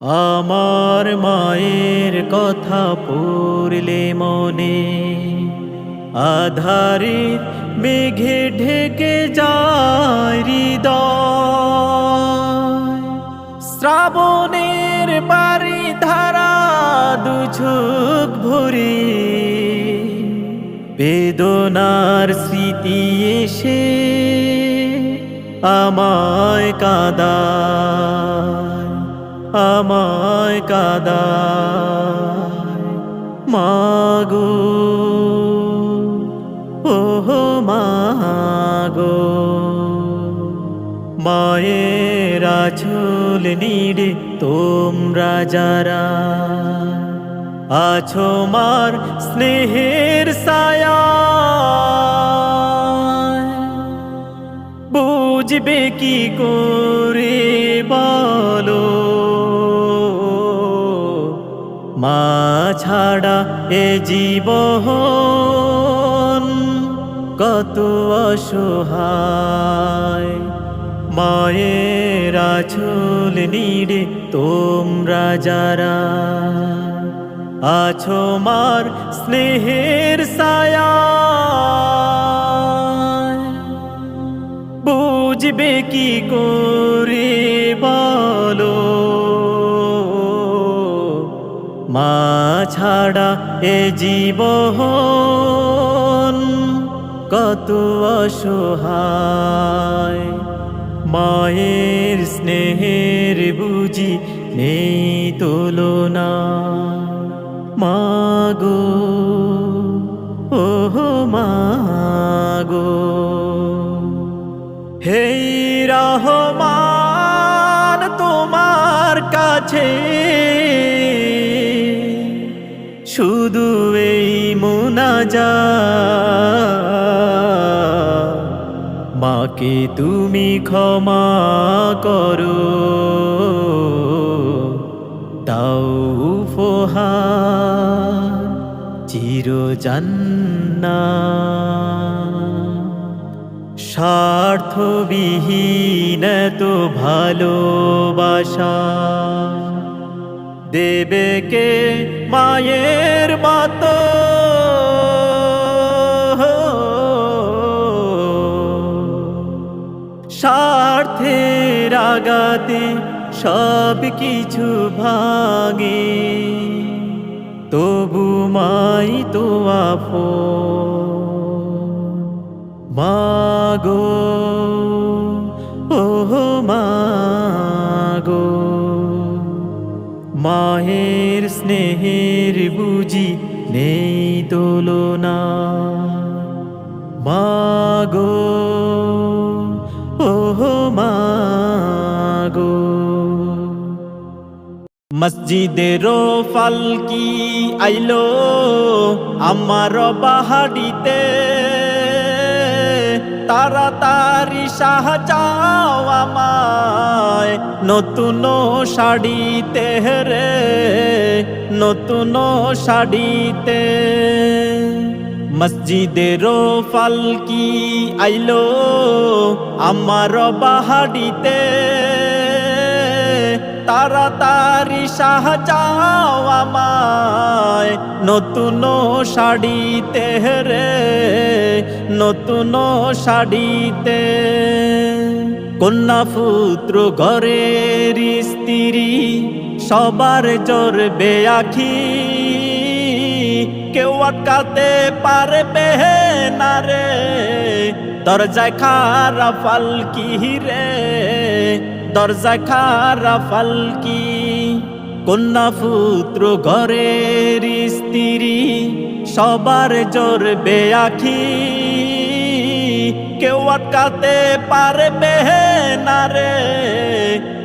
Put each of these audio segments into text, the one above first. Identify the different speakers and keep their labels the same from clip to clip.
Speaker 1: আমার মায়ের কথা পড়লে মনে আধারের মেঘে ঢেকে যায় শ্রাবণের বাড়ি ধারা দুঝুক ভরে বেদনার স্মৃতি এসে আমায় কাদায় আমায় কাদায়। মাগো, ওহো মাগো, মায়ের আছল নিড়ে তোমরা যারা আছো মার স্নেহের ছায়া বুঝবে কি করে বলো? মা ছাড়া এ জীবন কত অসহায়। মায়ের আছল নিড়ে তোমরা যারা আছো মার স্নেহের ছায়া বুঝবে কি করে বলো? মা ছাড়া এ জীবন কত অসহায়। মায়ের স্নেহের বুঝি নেই তুলনা। মাগো ওহো মাগো হেই রহমান, তোমার কাছে শুধু এই মোনাজা মাকে তুমি ক্ষমা করো। তাও উপহার, চির জান্না স্বার্থবিহীন তো ভালোবাসা। দেবে কে মায়ের মতো। স্বার্থের আগাতে সব কিছু ভাঙে। তবু মাই তো আফো মাগো মায়ের স্নেহের বুঝি নেই তুলনা। মাগো ওহো মাগো। মসজিদের ফালকি আইলো আমার বাহাডিতে তাড়াতাড়ি সাহাযাও আমায়। নতুন শাড়িতে রে নতুন শাড়িতে। মসজিদের ফালকি আইলো আমার বাহাডিতে তাড়াতাড়ি সাহাযাও আমায়। নতুন শাড়িতে রে, নতুন শাড়িতে। কন্যা পুত্র ঘরের স্ত্রী, সবার জোর আখি কেউ আটকাতে পারবে না রে, দরজায় খারা ফালকি রে। দরজা খারা ফালকি, কন্যা পুত্র ঘরের স্ত্রী, সবার জোর বেয়াখি কেউ আটকাতে পারবে না রে,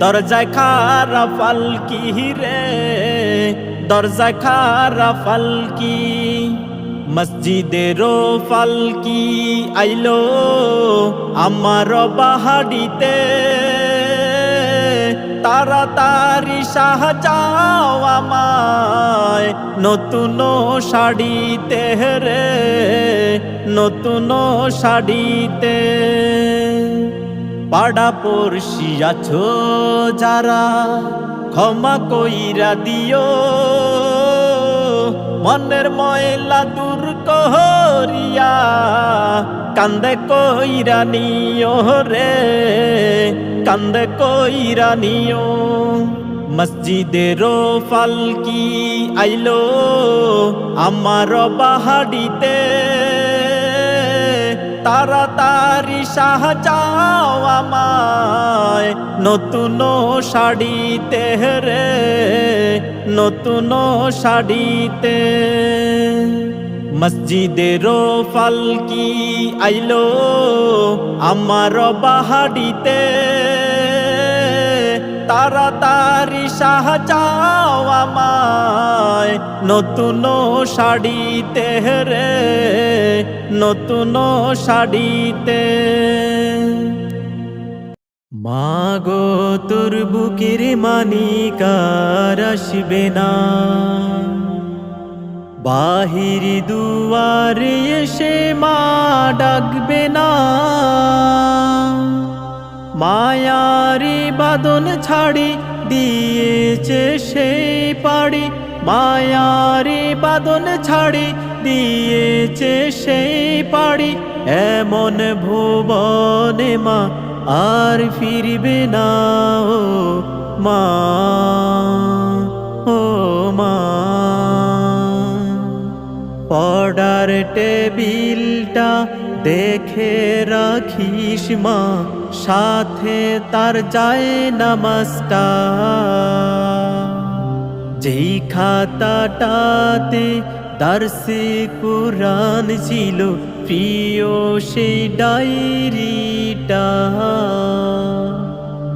Speaker 1: দরজায় খারা ফালকি রে। দরজা খারা ফালকি মসজিদের ফালকি। আইলো আমার বাহাডিতে তাড়াতাড়ি সাহাযাও আমায়। নতুন শাড়িতে রে, নতুন শাড়িতে। পাড়া পড়শি আছো যারা, ক্ষমা কইরা দিও। মনের ময়লা দূর করিয়া কান্দে কইরা নিও রে, কান্দে কইরা নিও। মসজিদের ফালকি আইলো আমার বাহাডিতে? তাড়াতাড়ি সাহাযাও আমায়, নতুন শাড়িতে রে, নতুন শাড়িতে। মসজিদের ফালকি আইলো? আমার বাহাডিতে তাড়াতাড়ি সাহাযাও আমায়। নতুন শাড়িতে রে, নতুন শাড়িতে। মাগো তোর বুকের মানিকার আসবে না। বাহির দুয়ারে এসে মা ডাকবে না। মায়ারি বাদন ছাড়ি দিয়েছে সেই পাড়ি। মায়ারি বাদন ছাড়ি দিয়েছে সেই পাড়ি। এমন ভুবনে মা আর ফিরবে না ও মা। পড়ার টেবিলটা দেখে রাখিস মা, সাথে তার যায় নামাজটা যেই খাতাটাতে দার্সে কোরআন ছিল, প্রিয় সেই ডায়েরিটা।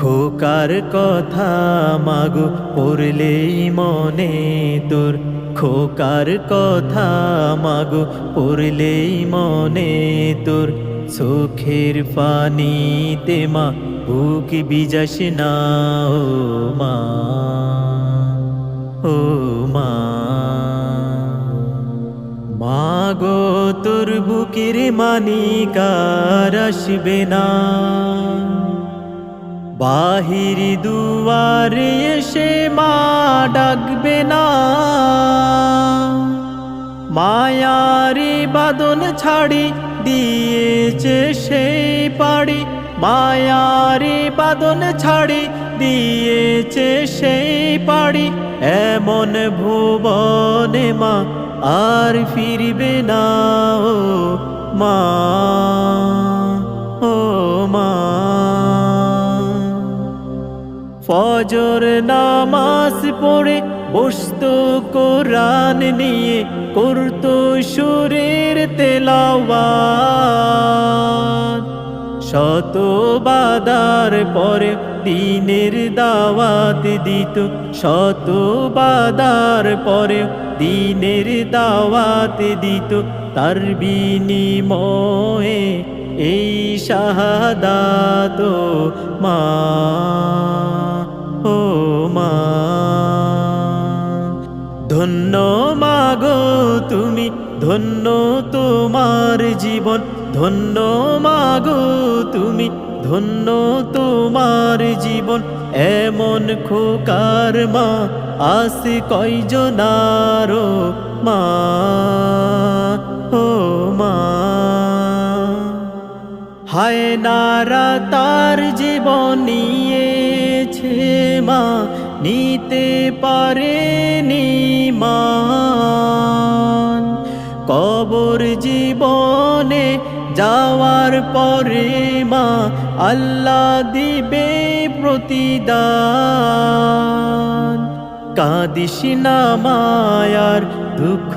Speaker 1: খোকার কথা মাগো, পড়লেই মনে তোর খোকার কথা মাগো, পড়লেই মনে তোর চোখের পানিতে মা, বুক বিজাস না, ও মা, ও মাগো, তোর বুকের মানিকার আসবে না। বাহির দুয়ারে এসে মা ডাকবে না। মায়ারি বাদন ছাড়ি দিয়েছে সেই পাড়ি। মায়ারি বাদন ছাড়ি দিয়েছে সেই পাড়ি। এমন ভুবনে মা আর ফিরবে না ও মা। ফজর নামাজ পড়ে বসত কোরআন নিয়ে করত সুরের তেলাওয়াত। শত বাদার পরে দিনের দাওয়াত দিত। শত বাদার পরে দিনের দাওয়াত দিত। তার বিনিময়ে এই শাহাদাত মা ও মা ধন্য মাগো তুমি, ধন্য তোমার জীবন। ধন্য মাগো তুমি, ধন্য তোমার জীবন। এমন খোকার মা আসে কয়জনারো মা? ও মা। হায় নারা তার জীবন মা, নিতে পারেনি মান। কবর জীবনে যাওয়ার পরে মা, আল্লাহ দিবে প্রতিদান। কাঁদিস না মায়ার, দুঃখ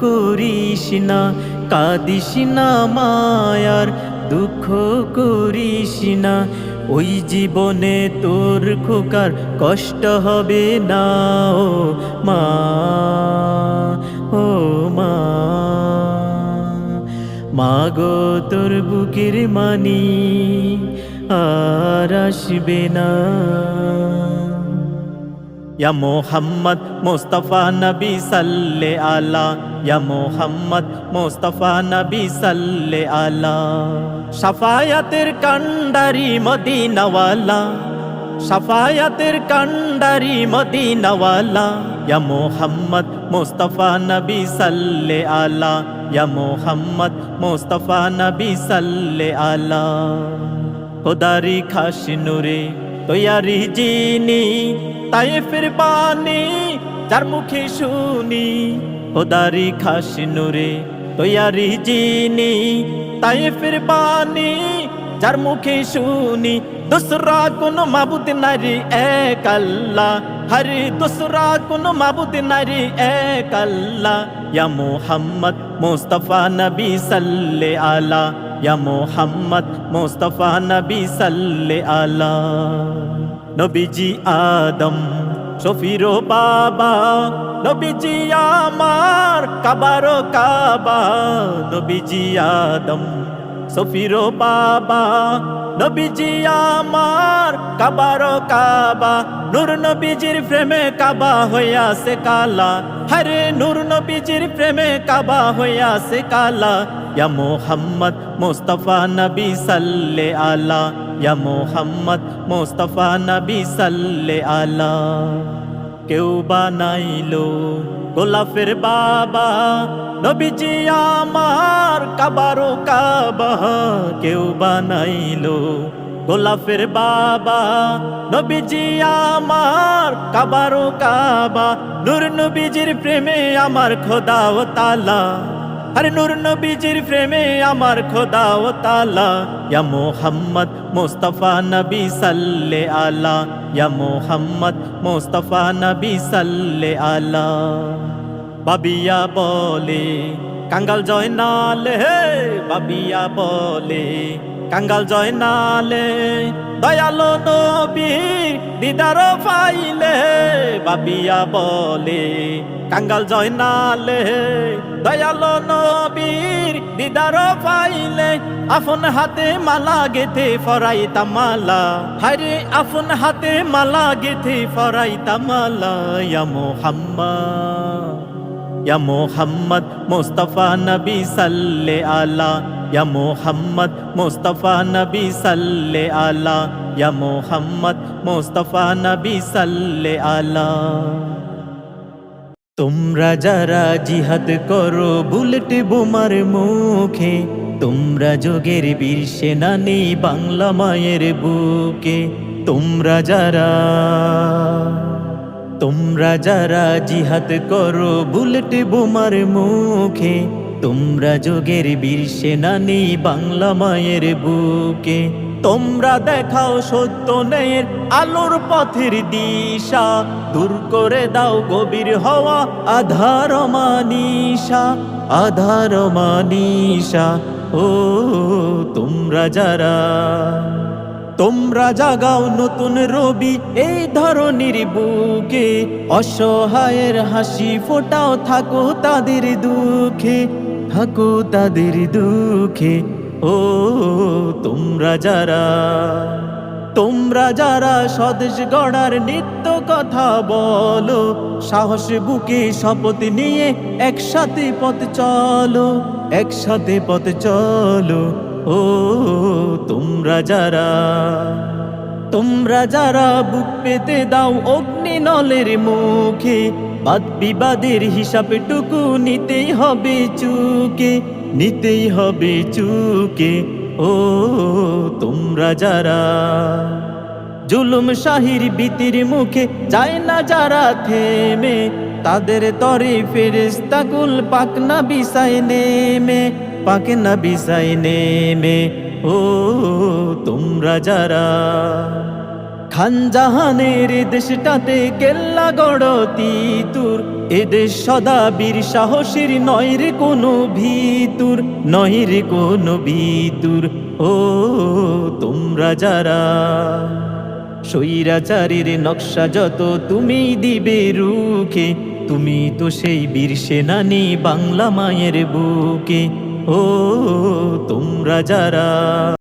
Speaker 1: করিস না। কাঁদিস না মায়ার, দুঃখ করিস না। ওই জীবনে তোর খোকার কষ্ট হবে না, ও মা ও মা। মাগো, তোর বুকের মানি আর আসবে না। ইয়া মোহাম্মদ মোস্তফা নবী সাল্লে আলা ইয়া মোহাম্মদ মোস্তফা নবী সাল্লে আলা সাফায়াতের কান্ডারি মদিনাওয়ালা সাফায়াতের কান্ডারি মদিনাওয়ালা ইয়া মোহাম্মদ মোস্তফা নবী সাল্লে আলা ইয়া মোহাম্মদ মোস্তফা নবী সাল্লে আলা খোদারি খাস নুরে তৈয়ারি জিনি তাই ফির বানি যার মুখে শুনি খোদারি খাস নুরে তৈয়ারি জিনি। তাই ফির বানি যার মুখে শুনি, দুসরা কোন মাবুদ নারী এক আল্লাহ। হরে দুসরা কোন মাবুদ নারী এক আল্লাহ। ইয়া মোহাম্মদ মুস্তফা নবী সাল্লে আলা। ইয়া মোহাম্মদ মুস্তফা নবী সাল্লে আলা। নবীজি আদম শফিরো বাবা, নবীজি আমার, কাবারো কাবা, নবীজি আদম, সফিরো বাবা, নবীজি আমার, কাবারো কাবা, নূর নবীজির প্রেমে কাবা হইয়াছে কালা। হরে নূর নবীজির প্রেমে কাবা হইয়াছে কালা। ইয়া মোহাম্মদ মুস্তফা নবী সাল্লে আলা। ইয়া মোহাম্মদ মোস্তফা নবী সাল্লে আলা। কেউ বানাইলো গোলাফের বাবা। নবীজি আমার কাবারো কাবা। কেউ বানাইলো গোলাফের বাবা। নবীজি আমার কাবারো কাবা। নূর নবীজির প্রেমে আমার খোদা ও তালা। আরে নূর নবীজির প্রেমে আমার খোদা ও তালা। ইয়া মোহাম্মদ মোস্তফা নবী সাল্লে আলা। ইয়া মোহাম্মদ মোস্তফা নবী সাল্লে আলা। বাবিয়া বলে, কাঙ্গাল জয় নালে হে বাবিয়া বলে। কাঙ্গাল জয় নালে দয়ালো নবী দিদার পাইলে বাবিয়া বলে, কাঙ্গাল জয় নালে দয়ালো নবীর দিদার পাইলে আপন হাতে মালা গেথে ফরাই তামালা হরে আপন হাতে মালা গেথে ফরাই তামালা ইয়া মোহাম্মদ মোহাম্মদ মুস্তফা নবী সাল্লে আলা ইয়া মোহাম্মদ মুস্তফা নবী সাল্লে আলা ইয়া মোহাম্মদ মুস্তফা নবী সাল্লে আলা তোমরা যারা জিহাদ করো, বুলেট বোমার মুখে, তোমরা যোগের বীর সেনানি বাংলা মায়ের বুকে, তোমরা যারা তোমরা যারা জিহাদ করো, বুলেট বোমার মুখে তোমরা যোগের বীর সেনানি বাংলা মায়ের বুকে। তোমরা দেখাও সত্য নেয়ের আলোর পথের দিশা। দূর করে দাও গভীর হওয়া আধার মানিসা আধার মানিসা ও, তোমরা যারা, তোমরা জাগাও নতুন রবি এই ধরনের বুকে। অসহায়ের হাসি ফোটাও থাকো তাদের দুঃখে। থাকো তাদের দুঃখে। ও, তোমরা যারা তোমরা যারা স্বদেশ গড়ার নিত্য কথা বলো, সাহস বুকে শপথ নিয়ে একসাথে পথ চলো, একসাথে পথ চলো। ও, তোমরা যারা তোমরা যারা বুক পেতে দাও অগ্নি নলের মুখে বাদ বিবাদের হিসাবে টুকু নিতেই হবে চুকে, নিতেই হবে চুকে। ও, তোমরা যারা জুলুম শাহির বিতির মুখে যায় না যারা থেমে, তাদের তরে ফেরেস্তাকুল পাকনা বিছাই নেমে পাকনা বিছাই নেমে। ও, তোমরা যারা খানজাহানের দেশটাতে কেল্লা গড়তি তুর এদেশ সদা বীর সাহসীর, নয় রে কোনো ভিতুর, নয় রে কোনো ভিতুর। ও, তোমরা যারা স্বৈরাচারের নকশা যত তুমি দিবে রুখে, তুমি তো সেই বীর সেনানি বাংলা মায়ের বুকে। ও, তোমরা যারা